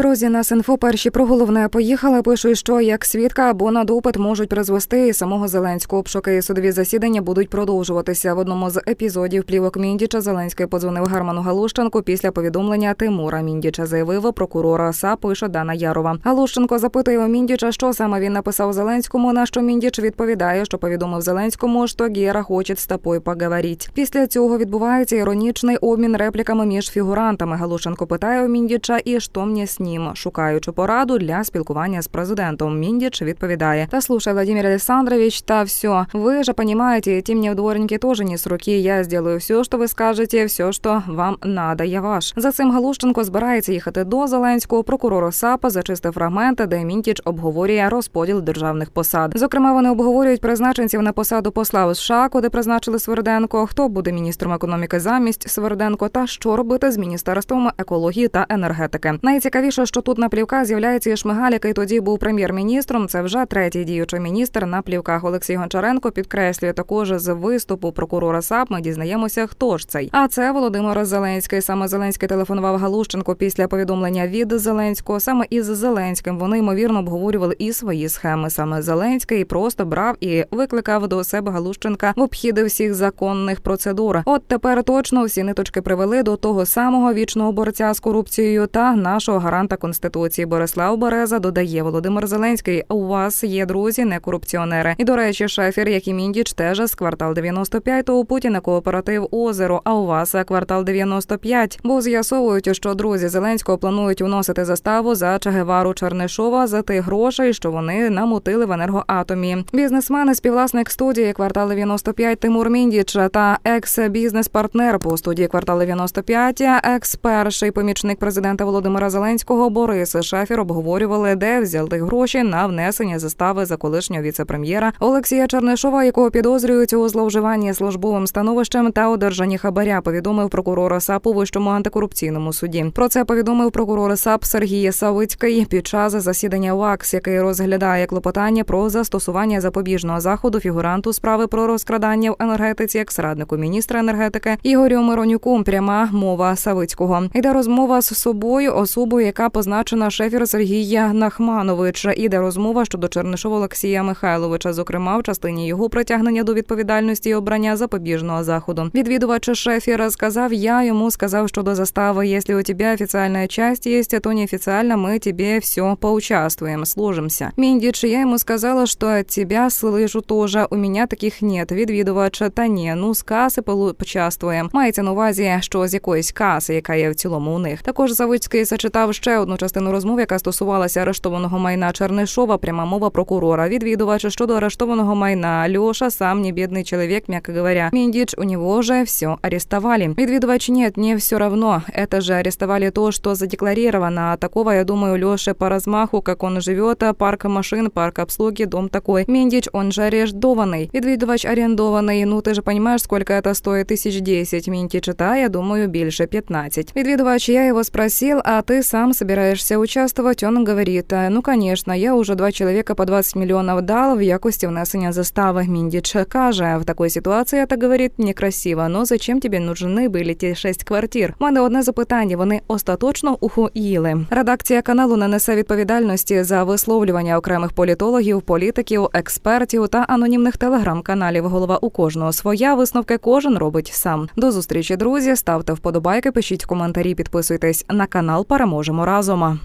Друзі, на Синфо перші про головне поїхали. Пишуть, що як свідка або на допит можуть призвести і самого Зеленського. Обшуки судові засідання будуть продовжуватися. В одному з епізодів плівок Міндіча Зеленський подзвонив Герману Галущенку після повідомлення Тимура Міндіча. Заявив прокурора СА. Пише Дана Ярова. Галущенко запитує у Міндіча, що саме він написав Зеленському. На що Міндіч відповідає, що повідомив Зеленському, що Гера хоче з тобою поговорити. Після цього відбувається іронічний обмін репліками між фігурантами. Галущенко питає у Міндіча, і що мені з ним, шукаючи пораду для спілкування з президентом. Міндіч відповідає: Та слушай, Владимир Александрович, та все. Ви же понимаете, эти мне в двореньке тоже не руки. Я сделаю все, що ви скажете, все, що вам надо. Я ваш. За цим Галущенко збирається їхати до Зеленського. Прокурор САПа зачистив фрагменти, де Міндіч обговорює розподіл державних посад. Зокрема, вони обговорюють призначенців на посаду посла у США, куди призначили Сверденко, хто буде міністром економіки замість Сверденко, та що робити з міністерством екології та енергетики. Найцікавіше, що тут на плівках з'являється і Шмигаль, який тоді був прем'єр-міністром. Це вже третій діючий міністр на плівках. Олексій Гончаренко підкреслює також з виступу прокурора САП. Ми дізнаємося, хто ж цей. А це Володимир Зеленський. Саме Зеленський телефонував Галущенко після повідомлення від Зеленського. Саме із Зеленським вони ймовірно обговорювали і свої схеми. Саме Зеленський просто брав і викликав до себе Галущенка в обхід всіх законних процедур. От тепер точно всі ниточки привели до того самого вічного борця з корупцією та нашого гаранта конституції Борислав Береза додає Володимир Зеленський. У вас є друзі, не корупціонери. І до речі, шефір, як і Міндіч, теж з квартал 95 у Путіна кооператив озеро. А у вас квартал 95. Бо з'ясовують, що друзі Зеленського планують уносити заставу за Чагевару Чернишова за тих грошей, що вони намутили в енергоатомі. Бізнесмен і співвласник студії квартал 95 Тимур Міндіч та екс-бізнес-партнер по студії квартал 95, екс перший помічник президента Володимира Зеленського Борис Шафір обговорювали, де взяли гроші на внесення застави за колишнього віцепрем'єра Олексія Чернишова, якого підозрюють у зловживанні службовим становищем та одержанні хабаря. Повідомив прокурор САП у вищому антикорупційному суді. Про це повідомив прокурор САП Сергій Савицький під час засідання ВАКС, який розглядає клопотання про застосування запобіжного заходу фігуранту справи про розкрадання в енергетиці як раднику міністра енергетики Ігорю Миронюку. Пряма мова Савицького. Йде розмова з собою, особою, яка позначена шефір Сергія Нахманович. Іде розмова щодо Чернишова Олексія Михайловича, зокрема в частині його притягнення до відповідальності і обрання запобіжного заходу. Відвідувач шефіра сказав: я йому сказав щодо застави. Якщо у тебе офіційна часть є, то неофіційно ми тебе все поучаствуємо, сложимся. Міндіч, я йому сказала, що от тебя слышу тоже. У мене таких нет. Відвідувач та ні. Ну з каси почаствуємо. Мається на увазі, що з якоїсь каси, яка є в цілому у них. Також Завицький зачитав ще одну частину розмови, яка стосувалася арештованого майна Чернишова. Пряма мова прокурора. Відвідувач щодо арештованого майна Льоша сам не бідний чоловік, м'яко говоря. Міндіч у нього же все арестовали. Відвідувач нет, не все равно. Это же арестовали то, что задекларировано. А такого, я думаю, Лёше по размаху, как он живет, парк машин, парк обслуги, дом такой. Міндіч, он же арендованный. Відвідувач арендований. Ну ти ж понимаешь, сколько это стоит? Тысяч десять. Мінті читає, думаю, більше 15. Відвідувач, я его спросил, а ты сам собираешься участвовать? Он говорит, ну, конечно, я уже два человека по 20 миллионов дал в якости внесення застави. Міндіч каже, в такой ситуації это, говорит, некрасиво, но зачем тебе нужны были ті шесть квартир? У мене одне запитання, вони остаточно ухоїли. Редакція каналу не несе відповідальності за висловлювання окремих політологів, політиків, експертів та анонімних телеграм-каналів. Голова у кожного своя висновки кожен робить сам. До зустрічі, друзі. Ставте вподобайки, пишіть коментарі, підписуйтесь на канал. Переможемо разом.